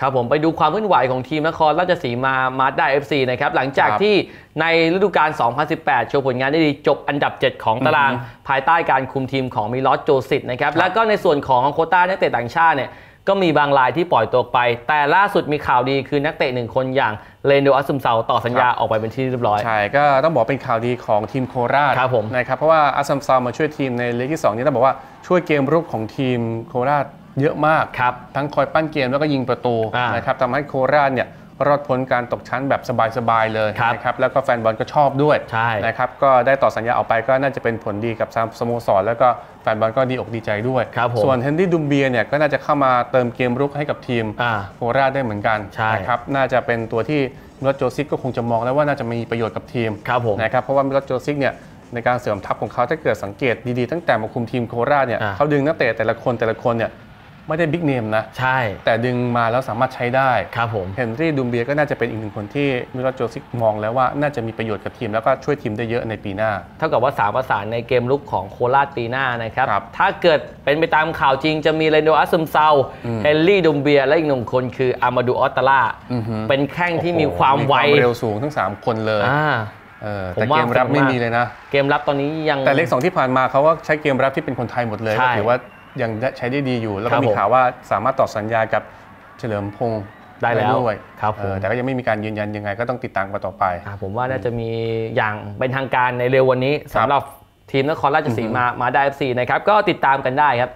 ครับผมไปดูความเคลื่อนไหวของทีมนครราชสีมามาด้าเอฟซีนะครับหลังจากครับที่ในฤดูกาล 2018 โชว์ผลงานได้ดีจบอันดับ 7 ของตารางอือฮึภายใต้การคุมทีมของมิลอสโจสิตนะครับครับแล้วก็ในส่วนของโควต้านักเตะต่างชาติเนี่ยก็มีบางรายที่ปล่อยตัวไป แต่ล่าสุดมีข่าวดีคือนักเตะหนึ่งคนอย่างเลนโดอัสซุมเซาต่อสัญญาออกไปเป็นที่เรียบร้อย ใช่ ก็ต้องบอกเป็นข่าวดีของทีมโคราชครับผมนะครับเพราะว่าอาซัมซาวมาช่วยทีมในเลกที่ 2 นี่ต้องบอกว่าช่วยเกมรุกของทีมโคราช เยอะมากครับทั้งคอยปั้นเกมแล้วก็ยิงประตูอ่านนะครับทำให้โคราชเนี่ยรอดพ้นการตกชั้นแบบสบาย ๆ เลยครับนะครับแล้วก็แฟนบอลก็ชอบด้วยใช่นะครับก็ได้ต่อสัญญาออกไปก็น่าจะเป็นผลดีกับสโมสร แล้วก็แฟนบอลก็ดีอกดีใจด้วยครับผมส่วนเฮนรี่ดุมเบียเนี่ยก็น่าจะเข้ามาเติมเกมรุกให้กับทีมอ่าโคราชได้เหมือนกันใช่นะครับน่าจะเป็นตัวที่มิลโจซิกก็คงจะมองแล้วว่าน่าจะมีประโยชน์กับทีมครับผมนะครับเพราะว่ามิลโจซิกเนี่ยในการเสริมทัพของเขาถ้าเกิดสังเกตดีๆ ตั้งแต่มาคุมทีมโคราชเนี่ยอ่าเขาดึงนักเตะแต่ละคนแต่ละคนเนี่ย ไม่ได้บิ๊กเนมนะใช่ แต่ดึงมาแล้วสามารถใช้ได้ครับผมเฮนรี่ดูมเบียก็น่าจะเป็นอีกหนึ่งคนที่มิลโจซิกมองแล้วว่าน่าจะมีประโยชน์กับทีมแล้วก็ช่วยทีมได้เยอะในปีหน้า เท่ากับว่าสามประสานในเกมลุกของโคราชปีหน้านะครับครับถ้าเกิดเป็นไปตามข่าวจริงจะมีเรนโดอัสซึมเซาอืมเฮนรี่ดุมเบียและอีกหนึ่งคนคืออามาดูออตตาล่าอือฮึเป็นแข้งที่มีโอ้โหความไวเร็วสูงทั้ง 3 คนเลยอ่าเออผมแต่ว่าเกมรับสนุกไม่มากมีเลยนะ เกมรับตอนนี้ยังแต่เลขสองที่ผ่านมาเขาก็ใช้เกมรับที่เป็นคนไทยหมดเลยใช่ก็ถือว่า ยังได้ใช้ได้ดีอยู่ แล้วครัก็บมีผมข่าวว่าสามารถต่อสัญญากับเฉลิมพงศ์ได้แล้วด้วยครับผมเออแต่ก็ยังไม่มีการยืนยันยังไงก็ต้องติดตามกันต่อไปอ่าผมว่าน่าจะมีอย่างเป็นทางการในเร็ววันนี้ครับสำหรับทีมนครราชสีมามาได้เอฟซีนะครับก็ติดตามกันได้ครับ